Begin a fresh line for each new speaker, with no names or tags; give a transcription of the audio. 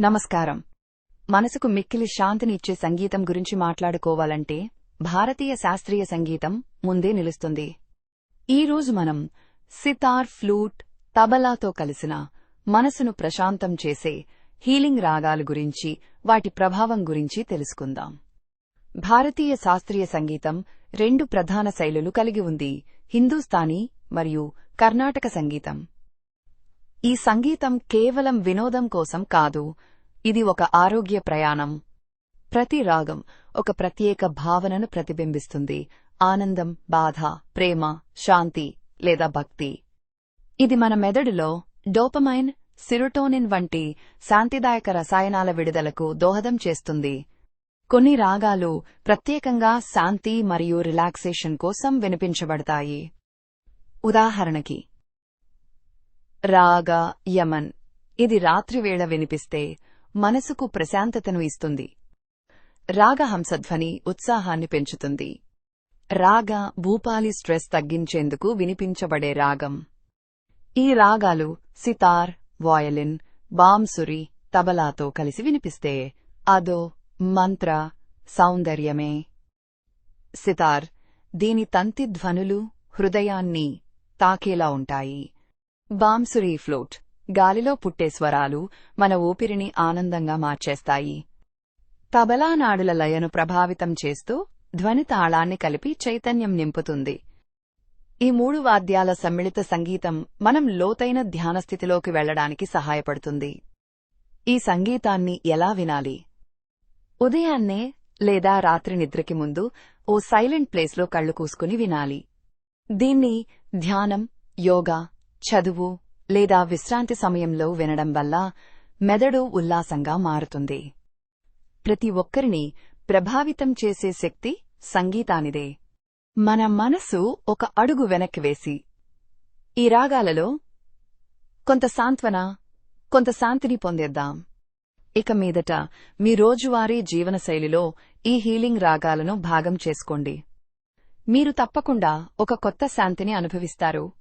నమస్కారం. మనసుకు మిక్కిలి శాంతిని ఇచ్చే సంగీతం గురించి మాట్లాడుకోవాలంటే భారతీయ శాస్త్రీయ సంగీతం ముందే నిలుస్తుంది. ఈ రోజు మనం సితార్ ఫ్లూట్ తబలాతో కలిసిన మనసును ప్రశాంతం చేసే హీలింగ్ రాగాలు గురించి వాటి ప్రభావం గురించి తెలుసుకుందాం. భారతీయ శాస్త్రీయ సంగీతం రెండు ప్రధాన శైలులు కలిగి ఉంది. హిందూస్థానీ మరియు కర్ణాటక సంగీతం. ఈ సంగీతం కేవలం వినోదం కోసం కాదు ఇది ఒక ఆరోగ్య ప్రయాణం. ప్రతి రాగం ఒక ప్రత్యేక భావనను ప్రతిబింబిస్తుంది. ఆనందం బాధ ప్రేమ శాంతి లేదా భక్తి. ఇది మన మెదడులో డోపమైన్ సిరోటోనిన్ వంటి శాంతిదాయక రసాయనాల విడుదలకు దోహదం చేస్తుంది. కొన్ని రాగాలు ప్రత్యేకంగా శాంతి మరియు రిలాక్సేషన్ కోసం వినిపించబడతాయి. ఉదాహరణకి రాగ యమన్. ఇది రాత్రివేళ వినిపిస్తే మనసుకు ప్రశాంతతను ఇస్తుంది. రాగ హంసధ్వని ఉత్సాహాన్ని పెంచుతుంది. రాగ భూపాలి స్ట్రెస్ తగ్గించేందుకు వినిపించబడే రాగం. ఈ రాగాలు సితార్ వాయలిన్ బాంసురి తబలాతో కలిసి వినిపిస్తే అదో మంత్ర సౌందర్యమే. సితార్ దీని తంతి ధ్వనులు హృదయాన్ని తాకేలా ఉంటాయి. బాంసురీ ఫ్లూట్ గాలిలో పుట్టే స్వరాలు మన ఊపిరిని ఆనందంగా మార్చేస్తాయి. తబలానాడుల లయను ప్రభావితం చేస్తూ ధ్వని తాళాన్ని కలిపి చైతన్యం నింపుతుంది. ఈ మూడు వాద్యాల సమ్మిళిత సంగీతం మనం లోతైన ధ్యానస్థితిలోకి వెళ్ళడానికి సహాయపడుతుంది. ఈ సంగీతాన్ని ఎలా వినాలి? ఉదయాన్నే లేదా రాత్రి నిద్రకి ముందు ఓ సైలెంట్ ప్లేస్లో కళ్ళు కూసుకుని వినాలి. దీన్ని ధ్యానం యోగా చదువు లేదా విశ్రాంతి సమయంలో వినడం వల్ల మెదడు ఉల్లాసంగా మారుతుంది. ప్రతి ఒక్కరిని ప్రభావితం చేసే శక్తి సంగీతానిదే. మన మనసు ఒక అడుగు వెనక్కి వేసి ఈ రాగాలలో కొంత సాంత్వన కొంత శాంతిని పొందేద్దాం. ఇక మీదట మీ రోజువారీ జీవనశైలిలో ఈ హీలింగ్ రాగాలను భాగం చేసుకోండి. మీరు తప్పకుండా ఒక కొత్త శాంతిని అనుభవిస్తారు.